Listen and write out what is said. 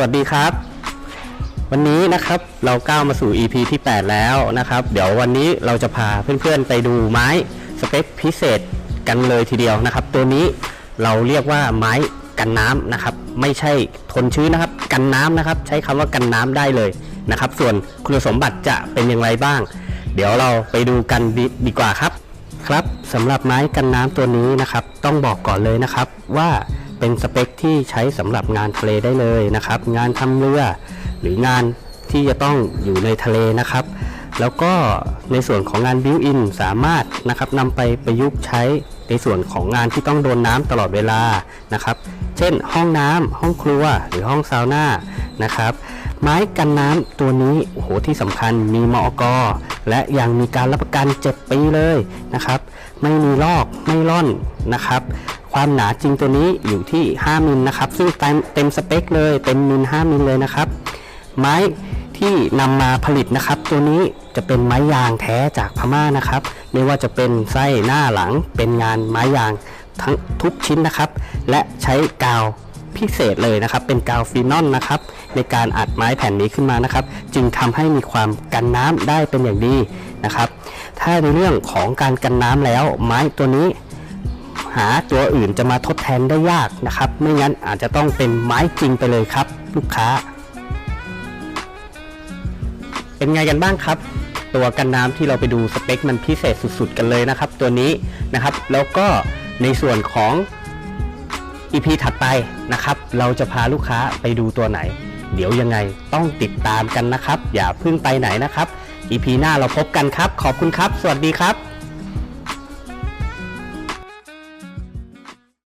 สวัสดีครับ วันนี้นะครับเราก้าวมาสู่ EP ที่ 8 แล้วนะครับ เดี๋ยววันนี้เราจะพาเพื่อนๆไปดูไม้สเปคพิเศษกันเลยทีเดียวนะครับ ตัวนี้เราเรียกว่าไม้กันน้ำนะครับ ไม่ใช่ทนชื้นนะครับ กันน้ำนะครับ ใช้คำว่ากันน้ำได้เลยนะครับ ส่วนคุณสมบัติจะเป็นอย่างไรบ้าง เดี๋ยวเราไปดูกันดดีกว่าครับ ครับสำหรับไม้กันน้ำตัวนี้นะครับ ต้องบอกก่อนเลยนะครับว่า เป็นสเปคที่ใช้สำหรับงานทะเลได้เลยนะครับ งานทำเรือหรืองานที่จะต้องอยู่ในทะเลนะครับ แล้วก็ในส่วนของงานบิวอินสามารถนะครับนำไปประยุกต์ใช้ในส่วนของงานที่ต้องโดนน้ำตลอดเวลานะครับ เช่น ห้องน้ำห้องครัวหรือห้องซาวน่านะครับ ไม้กันน้ำตัวนี้โอ้โหที่สำคัญมีมอก และยังมีการรับประกัน 7 ปีเลยนะครับ ไม่มีลอกไม่ร่อนนะครับ ความหนาจริงตัวนี้อยู่ที่ 5 มิลนะครับ ซึ่งเต็มเต็มสเปคเลยเต็มมิล5มิลเลยนะครับ ไม้ที่นำมาผลิตนะครับ ตัวนี้จะเป็นไม้ยางแท้จากพม่านะครับ ไม่ว่าจะเป็นไส้หน้าหลังเป็นงานไม้ยางทั้งทุกชิ้นนะครับ และใช้กาว พิเศษเลยนะครับ เป็นกาวฟีนอลนะครับในการอัดไม้แผ่นนี้ขึ้นมานะครับ จึงทำให้มีความกันน้ำได้เป็นอย่างดีนะครับ ถ้าในเรื่องของการกันน้ำแล้ว ไม้ตัวนี้หาตัวอื่นจะมาทดแทนได้ยากนะครับ ไม่งั้นอาจจะต้องเป็นไม้จริงไปเลยครับ ลูกค้า เป็นไงกันบ้างครับ ตัวกันน้ำที่เราไปดูสเปคมันพิเศษสุดๆ กันเลยนะครับ ตัวนี้นะครับ แล้วก็ในส่วนของ อีพีถัดไปนะครับ เราจะพาลูกค้าไปดูตัวไหน เดี๋ยวยังไงต้องติดตามกันนะครับ อย่าเพิ่งไปไหนนะครับอีพีหน้าเราพบกันครับ ขอบคุณครับ สวัสดีครับ